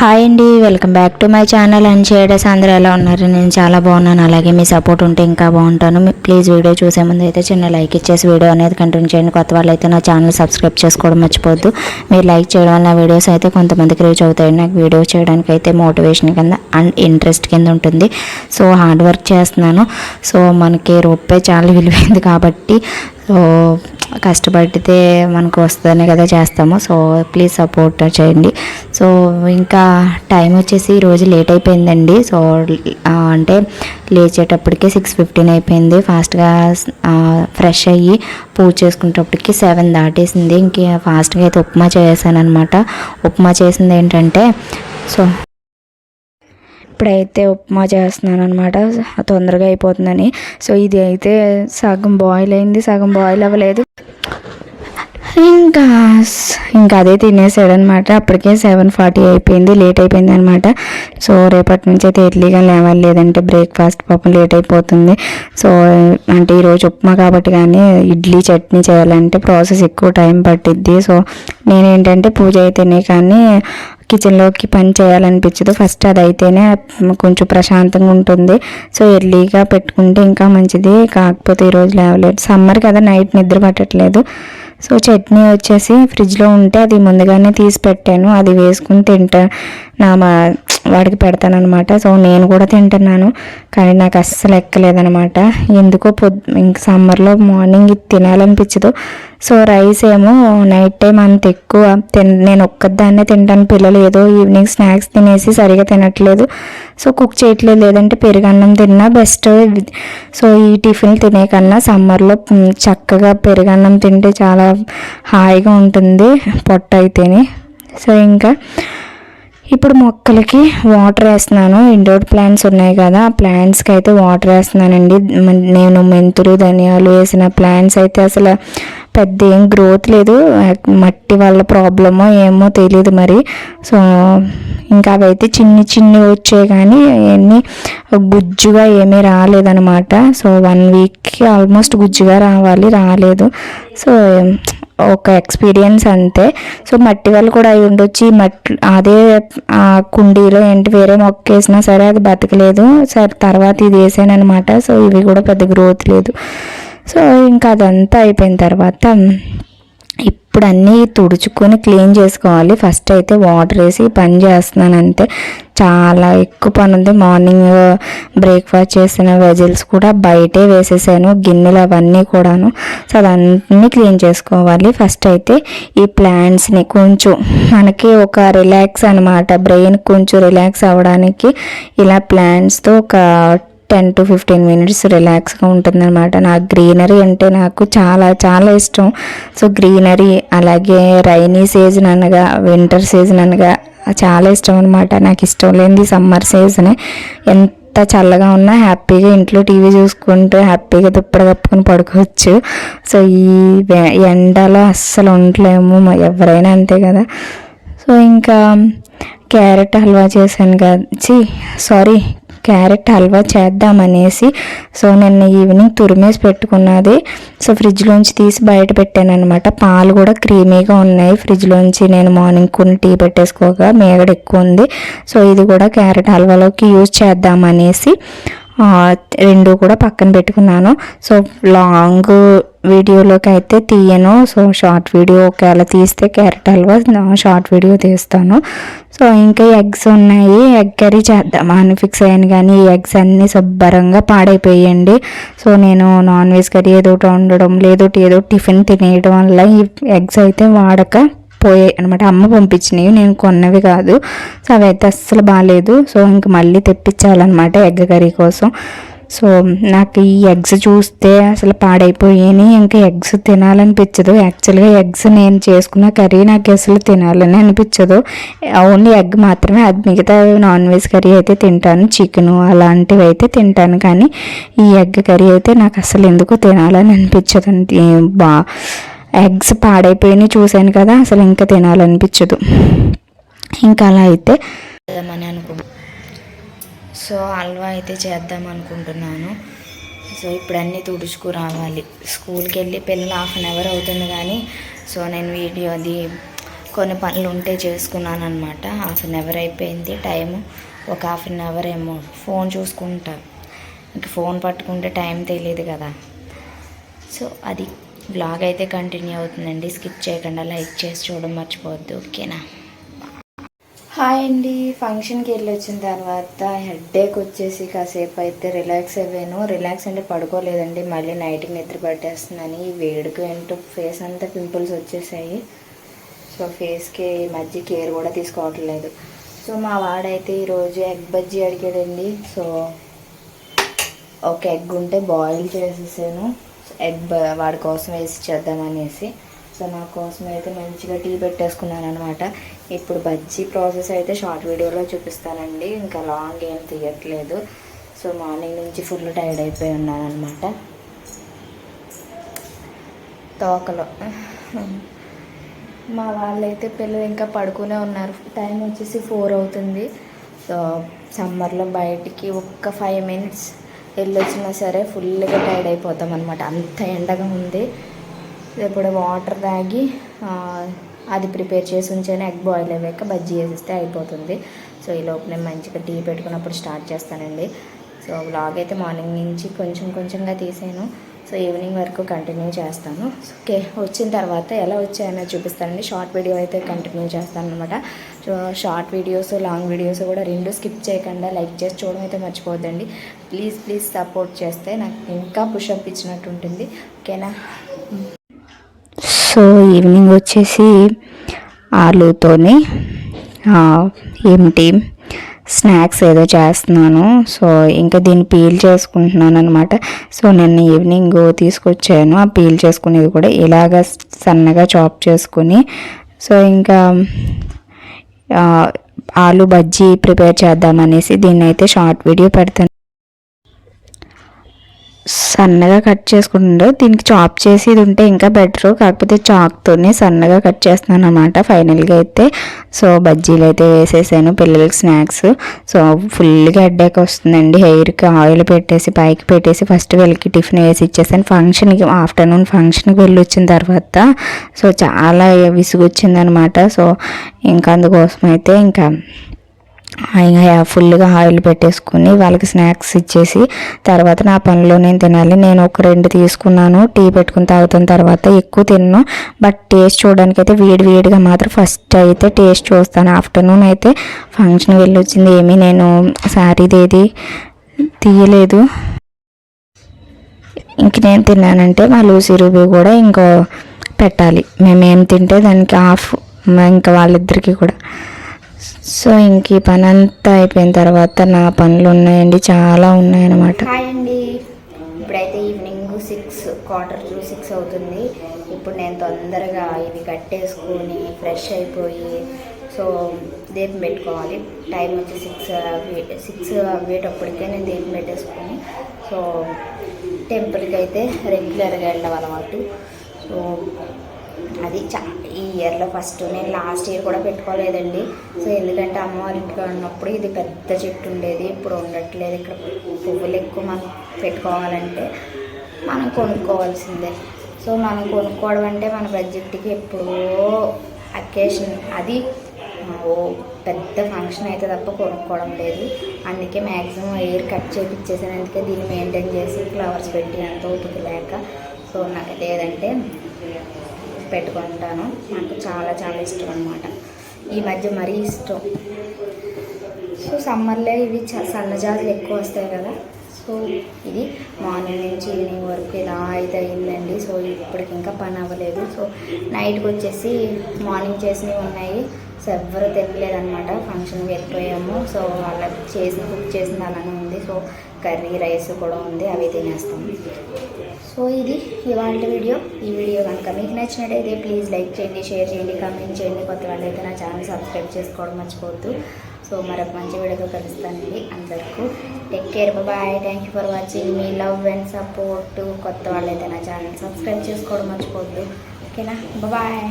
Hi అండి welcome back to my channel. And shaders అందరూ ఎలా ఉన్నారు? నేను చాలా బాగున్నాను. అలాగే మీ సపోర్ట్ ఉంటే ఇంకా బాగుంటాను. మీ- ప్లీజ్ వీడియో చూసే ముందు అయితే చిన్న లైక్ ఇచ్చేసి వీడియో అనేది కంటిన్యూ చేయండి. కొత్త వాళ్ళు అయితే నా ఛానల్ సబ్స్క్రైబ్ చేసుకోవడం మర్చిపోద్దు మీరు లైక్ చేయడం వల్ల వీడియోస్ అయితే కొంతమందికి రీచ్ అవుతాయి. నాకు వీడియో చేయడానికి అయితే మోటివేషన్ కింద అండ్ ఇంట్రెస్ట్ కింద ఉంటుంది. సో హార్డ్ వర్క్ చేస్తున్నాను. సో మనకి రూపాయి చాలా విలువైంది కాబట్టి సో కష్టపడితే మనకు వస్తుందనే కదా చేస్తాము. సో ప్లీజ్ సపోర్ట్ చేయండి. సో ఇంకా టైం వచ్చేసి ఈరోజు లేట్ అయిపోయిందండి. సో అంటే లేచేటప్పటికే సిక్స్ ఫిఫ్టీన్ అయిపోయింది. ఫాస్ట్గా ఫ్రెష్ అయ్యి పూజ చేసుకునేటప్పటికి సెవెన్ దాటేసింది. ఇంక ఫాస్ట్గా అయితే ఉప్మా చేశాను అనమాట ఉప్మా చేసింది ఏంటంటే సో ఇప్పుడైతే ఉప్మా చేస్తున్నాను అనమాట తొందరగా అయిపోతుందని. సో ఇది అయితే సగం బాయిల్ అయింది. సగం బాయిల్ అవ్వలేదు. ఇంకా ఇంకా అదే తినేసాడు అనమాట అప్పటికే సెవెన్ ఫార్టీ అయిపోయింది. లేట్ అయిపోయింది అనమాట సో రేపటి నుంచి అయితే ఎర్లీగా లేవాలి లేదంటే బ్రేక్ఫాస్ట్ పాపం లేట్ అయిపోతుంది. సో అంటే ఈరోజు ఉప్మా కాబట్టి కానీ ఇడ్లీ చట్నీ చేయాలంటే ప్రాసెస్ ఎక్కువ టైం పట్టిద్ది. సో నేనేంటంటే పూజ అయితేనే కానీ కిచెన్లోకి పని చేయాలనిపించదు. ఫస్ట్ అది అయితేనే కొంచెం ప్రశాంతంగా ఉంటుంది. సో ఎర్లీగా పెట్టుకుంటే ఇంకా మంచిది. కాకపోతే ఈరోజు లేవలేదు. సమ్మర్ కదా నైట్ నిద్ర పట్టట్లేదు. సో చట్నీ వచ్చేసి ఫ్రిడ్జ్లో ఉంటే అది ముందుగానే తీసి పెట్టాను. అది వేసుకుని తింటా. నా మా వాడికి పెడతానమాట సో నేను కూడా తింటున్నాను. కానీ నాకు అస్సలు ఎక్కలేదనమాట ఎందుకో పొద్దు ఇంక సమ్మర్లో మార్నింగ్ ఇది తినాలనిపించదు. సో రైస్ ఏమో నైట్ టైం అంత ఎక్కువ తిన్ నేను ఒక్కదాన్నే తింటాను. పిల్లలు ఏదో ఈవినింగ్ స్నాక్స్ తినేసి సరిగా తినట్లేదు. సో కుక్ చేయట్లేదు. లేదంటే పెరుగన్నం తిన్నా బెస్ట్. సో ఈ టిఫిన్ తినే కన్నా సమ్మర్లో చక్కగా పెరుగన్నం తింటే చాలా హాయిగా ఉంటుంది పొట్ట అయితేనే. సో ఇంకా ఇప్పుడు మొక్కలకి వాటర్ వేస్తున్నాను. ఇండోర్ ప్లాంట్స్ ఉన్నాయి కదా ఆ ప్లాంట్స్కి అయితే వాటర్ వేస్తున్నానండి. మ- నేను మెంతులు ధనియాలు వేసిన ప్లాంట్స్ అయితే అసలు పెద్ద ఏం గ్రోత్ లేదు. మట్టి వల్ల ప్రాబ్లమో ఏమో తెలియదు మరి. సో ఇంకా అవైతే చిన్ని చిన్ని వచ్చాయి కానీ అవన్నీ గుజ్జుగా ఏమీ రాలేదనమాట సో వన్ వీక్కి ఆల్మోస్ట్ గుజ్జుగా రావాలి రాలేదు. సో ఒక ఎక్స్పీరియన్స్ అంతే. సో మట్టి వల్ల కూడా అయి ఉండొచ్చు. ఈ మట్టి అదే ఆ కుండీలో ఏంటి వేరే మొక్క వేసినా సరే అది బతకలేదు. సరే తర్వాత ఇది వేసాను అనమాట సో ఇవి కూడా పెద్ద గ్రోత్ లేదు. సో ఇంకా అదంతా అయిపోయిన తర్వాత ఇప్పుడు అన్నీ తుడుచుకొని క్లీన్ చేసుకోవాలి. ఫస్ట్ అయితే వాటర్ వేసి పని చేస్తున్నాను అంతే చాలా ఎక్కువ పని ఉంది. మార్నింగ్ బ్రేక్ఫాస్ట్ చేసిన వెజిల్స్ కూడా బయటే వేసేసాను. గిన్నెలు అవన్నీ కూడాను. సో అదన్నీ క్లీన్ చేసుకోవాలి. ఫస్ట్ అయితే ఈ ప్లాంట్స్ని కొంచెం మనకి ఒక రిలాక్స్ అనమాట బ్రెయిన్ కొంచెం రిలాక్స్ అవ్వడానికి ఇలా ప్లాంట్స్తో ఒక టెన్ టు ఫిఫ్టీన్ మినిట్స్ రిలాక్స్గా ఉంటుందన్నమాట. నాకు గ్రీనరీ అంటే నాకు చాలా చాలా ఇష్టం. సో గ్రీనరీ అలాగే రైనీ సీజన్ అనగా వింటర్ సీజన్ అనగా చాలా ఇష్టం అనమాట నాకు ఇష్టం లేనిది సమ్మర్ సీజనే ఎంత చల్లగా ఉన్నా హ్యాపీగా ఇంట్లో టీవీ చూసుకుంటూ హ్యాపీగా దుప్పటి కప్పుకొని పడుకోవచ్చు. సో ఈ ఎండలో అస్సలు ఉండలేము ఎవరైనా అంతే కదా. సో ఇంకా క్యారెట్ హల్వా చేశాను కదా. సారీ క్యారెట్ హల్వా చేద్దామనేసి సో నిన్న ఈవినింగ్ తురిమేసి పెట్టుకున్నది. సో ఫ్రిడ్జ్లోంచి తీసి బయట పెట్టాను అనమాట పాలు కూడా క్రీమీగా ఉన్నాయి ఫ్రిడ్జ్లోంచి. నేను మార్నింగ్ కొన్ని టీ పెట్టేసుకోగా మేగడ ఎక్కువ ఉంది. సో ఇది కూడా క్యారెట్ హల్వాలోకి యూజ్ చేద్దామనేసి రెండు కూడా పక్కన పెట్టుకున్నాను. సో లాంగ్ వీడియోలోకి అయితే తీయను. సో షార్ట్ వీడియో ఒకవేళ తీస్తే క్యారెట్ హల్వా షార్ట్ వీడియో తీస్తాను. సో ఇంకా ఎగ్స్ ఉన్నాయి. ఎగ్ కర్రీ చేద్దామా అని ఫిక్స్ అయ్యాను. కానీ ఈ ఎగ్స్ అన్నీ శుభ్రంగా పాడైపోయాయండి సో నేను నాన్ వెజ్ కర్రీ ఏదో ఒకటి వండడం లేదో ఏదో టిఫిన్ తినేయడం వల్ల ఈ ఎగ్స్ అయితే వాడక పోయాయి అనమాట అమ్మ పంపించినవి నేను కొన్నవి కాదు. సో అవి అయితే అస్సలు బాగాలేదు సో ఇంక మళ్ళీ తెప్పించాలన్నమాట ఎగ్ కర్రీ కోసం. సో నాకు ఈ ఎగ్స్ చూస్తే అసలు పాడైపోయాయి ఇంకా ఎగ్స్ తినాలనిపించదు. యాక్చువల్గా ఎగ్స్ నేను చేసుకున్న కర్రీ నాకు అసలు తినాలని అనిపించదు. ఓన్లీ ఎగ్ మాత్రమే. అది మిగతా నాన్ వెజ్ కర్రీ అయితే తింటాను. చికెన్ అలాంటివి అయితే తింటాను. కానీ ఈ ఎగ్ కర్రీ అయితే నాకు అసలు ఎందుకు తినాలని అనిపించదు బా ఎగ్స్ పాడైపోయినాయి చూశాను కదా అసలు ఇంకా తినాలనిపించదు. ఇంకా అలా అయితే చేద్దామని అనుకుంటున్నాను సో హల్వా అయితే చేద్దాం అనుకుంటున్నాను. సో ఇప్పుడు అన్నీ తుడుచుకు రావాలి స్కూల్కి వెళ్ళి పిల్లలు హాఫ్ అన్ అవర్ అవుతుంది కానీ సో నేను వీడియో అది కొన్ని పనులు ఉంటే చేసుకున్నాను అనమాట హాఫ్ అన్ అవర్ అయిపోయింది టైము ఒక హాఫ్ అన్ అవర్ ఏమో ఫోన్ చూసుకుంటా. ఇంకా ఫోన్ పట్టుకుంటే టైం తెలియదు కదా. సో అది బ్లాగ్ అయితే కంటిన్యూ అవుతుందండి. స్కిప్ చేయకుండా లైక్ చేసి చూడడం మర్చిపోవద్దు. ఓకేనా హాయ్ అండి. ఫంక్షన్కి వెళ్ళి వచ్చిన తర్వాత హెడ్ఏక్ వచ్చేసి కాసేపు అయితే రిలాక్స్ అయ్యాను. రిలాక్స్ అంటే పడుకోలేదండి. మళ్ళీ నైట్కి నిద్ర పట్టేస్తుందని ఈ వేడికి ఏంటో ఫేస్ అంతా పింపుల్స్ వచ్చేసాయి. సో ఫేస్కి ఈ మధ్య కేర్ కూడా తీసుకోవట్లేదు సో మా వాడైతే ఈరోజు ఎగ్ బజ్జీ అడిగాడండి. సో ఒక ఎగ్ ఉంటే బాయిల్ చేసేసాను. ఎగ్ వాడి కోసం వేసి చేద్దామనేసి సో నా కోసం అయితే మంచిగా టీ పెట్టేసుకున్నాను అనమాట ఇప్పుడు బజ్జీ ప్రాసెస్ అయితే షార్ట్ వీడియోలో చూపిస్తానండి. ఇంకా లాంగ్ ఏం తీయట్లేదు. సో మార్నింగ్ నుంచి ఫుల్ టైర్డ్ అయిపోయి ఉన్నాను అనమాట తోకలో. మా వాళ్ళైతే పిల్లలు ఇంకా పడుకునే ఉన్నారు. టైం వచ్చేసి ఫోర్ అవుతుంది. సో సమ్మర్లో బయటికి ఒక్క ఫైవ్ మినిట్స్ వెళ్ళొచ్చినా సరే ఫుల్గా టైర్డ్ అయిపోతాం అనమాట అంత ఎండగా ఉంది. ఇప్పుడు వాటర్ తాగి అది ప్రిపేర్ చేసి ఉంచాను ఎగ్ బాయిల్ అయ్యాక బజ్జీ వేసిస్తే అయిపోతుంది. సో ఈ లోపు నేను మంచిగా టీ పెట్టుకున్నప్పుడు స్టార్ట్ చేస్తానండి. సో బ్లాగ్ అయితే మార్నింగ్ నుంచి కొంచెం కొంచెంగా తీసాను. సో ఈవినింగ్ వరకు కంటిన్యూ చేస్తాను. ఓకే వచ్చిన తర్వాత ఎలా వచ్చాయని చూపిస్తానండి. షార్ట్ వీడియో అయితే కంటిన్యూ చేస్తాను అనమాట షార్ట్ వీడియోస్ లాంగ్ వీడియోస్ కూడా రెండు స్కిప్ చేయకుండా లైక్ చేసి చూడడం అయితే మర్చిపోద్దండి ప్లీజ్ ప్లీజ్ సపోర్ట్ చేస్తే నాకు ఇంకా పుషప్ ఇచ్చినట్టు ఉంటుంది. ఓకేనా? సో ఈవినింగ్ వచ్చేసి ఆలుతోని ఏమిటి? స్నాక్స్ ఏదో చేస్తున్నాను. సో ఇంకా దీన్ని పీల్ చేసుకుంటున్నాను అనమాట సో నిన్న ఈవినింగ్ తీసుకొచ్చాను. ఆ పీల్ చేసుకునేది కూడా ఇలాగ సన్నగా చాప్ చేసుకుని సో ఇంకా ఆలు బజ్జీ ప్రిపేర్ చేద్దామనేసి దీన్ని అయితే షార్ట్ వీడియో పెడతాను. సన్నగా కట్ చేసుకుంటుండే దీనికి చాప్ చేసి ఇది ఉంటే ఇంకా బెటర్. కాకపోతే చాక్తోనే సన్నగా కట్ చేస్తున్నాను అనమాట ఫైనల్గా అయితే. సో బజ్జీలు అయితే వేసేసాను పిల్లలకి స్నాక్స్. సో ఫుల్గా హెడ్ఏక్ వస్తుందండి. హెయిర్కి ఆయిల్ పెట్టేసి పైకి పెట్టేసి ఫస్ట్ వీళ్ళకి టిఫిన్ వేసి ఇచ్చేసాను. ఫంక్షన్కి ఆఫ్టర్నూన్ ఫంక్షన్కి వెళ్ళి వచ్చిన తర్వాత. సో చాలా విసుగు వచ్చిందనమాట సో ఇంకా అందుకోసం అయితే ఇంకా ఇంకా ఫుల్గా ఆయిల్ పెట్టేసుకుని వాళ్ళకి స్నాక్స్ ఇచ్చేసి తర్వాత నా పనిలో నేను తినాలి. నేను ఒక రెండు తీసుకున్నాను. టీ పెట్టుకుని తాగుతున్న తర్వాత ఎక్కువ తిన్నాను బట్ టేస్ట్ చూడడానికి అయితే వేడి వేడిగా మాత్రం ఫస్ట్ అయితే టేస్ట్ చూస్తాను. ఆఫ్టర్నూన్ అయితే ఫంక్షన్ వెళ్ళి వచ్చింది ఏమీ నేను శారీది ఏది తీయలేదు. ఇంక నేను తిన్నానంటే మా లూసీ రూబీ కూడా ఇంకో పెట్టాలి. మేమేం తింటే దానికి హాఫ్ ఇంకా వాళ్ళిద్దరికీ కూడా. సో ఇంక ఈ పని అంతా అయిపోయిన తర్వాత నా పనులు ఉన్నాయండి చాలా ఉన్నాయన్నమాట. అండి. ఇప్పుడైతే evening six quarter to six అవుతుంది. ఇప్పుడు నేను తొందరగా ఇవి కట్టేసుకొని ఫ్రెష్ అయిపోయి సో దీపం పెట్టుకోవాలి. టైం వచ్చి సిక్స్ సిక్స్ అవ్వేటప్పటికే నేను దీపం పెట్టేసుకొని సో టెంపుల్కి అయితే రెగ్యులర్గా వెళ్ళడం అలవాటు. సో అది చాలా ఈ ఇయర్లో ఫస్ట్ నేను లాస్ట్ ఇయర్ కూడా పెట్టుకోలేదండి. సో ఎందుకంటే అమ్మవారి ఇంట్లో ఉన్నప్పుడు ఇది పెద్ద చెట్టు ఉండేది. ఇప్పుడు ఉండట్లేదు. ఇక్కడ పువ్వులు ఎక్కువ మనం పెట్టుకోవాలంటే మనం కొనుక్కోవాల్సిందే. సో మనం కొనుక్కోవడం అంటే మన బడ్జెట్కి ఎప్పుడో అకేషన్ అది ఓ పెద్ద ఫంక్షన్ అయితే తప్ప కొనుక్కోవడం లేదు. అందుకే మ్యాక్సిమం ఎయిర్ కట్ చేపించేసాను అందుకే దీన్ని మెయింటైన్ చేసి ఫ్లవర్స్ పెట్టి అంత ఓపిక లేక సో నాకు లేదంటే పెట్టుకుంటాను. నాకు చాలా చాలా ఇష్టం అనమాట ఈ మధ్య మరీ ఇష్టం. సో సమ్మర్లో ఇవి చ- సన్నజాజులు ఎక్కువ వస్తాయి కదా. సో ఇది మార్నింగ్ నుంచి ఈవినింగ్ వరకు ఇలా అయితే అయిందండి. సో ఇప్పటికి ఇంకా పని అవ్వలేదు. సో నైట్కి వచ్చేసి మార్నింగ్ చేసినవి ఉన్నాయి. సో ఎవ్వరు తినలేదన్నమాట ఫంక్షన్కి వెళ్ళిపోయాము. సో వాళ్ళకి చేసి కుక్ చేసింది అలానే ఉంది. సో కర్రీ రైస్ కూడా ఉంది. అవి తినేస్తాము సో ఇది ఇవాళ వీడియో. ఈ వీడియో కనుక మీకు నచ్చినట్టయితే ప్లీజ్ లైక్ చేయండి షేర్ చేయండి కామెంట్ చేయండి. కొత్త వాళ్ళైతే నా ఛానల్ సబ్స్క్రైబ్ చేసుకోవడం మర్చిపోవద్దు. సో మరొక మంచి వీడియోతో కలుస్తానండి అందరికీ. Take care bye thank you for watching me love and support కొత్త వాళ్ళైతే నా ఛానల్ సబ్స్క్రైబ్ చేసుకోవడం మర్చిపోవద్దు. ఓకేనా బాయ్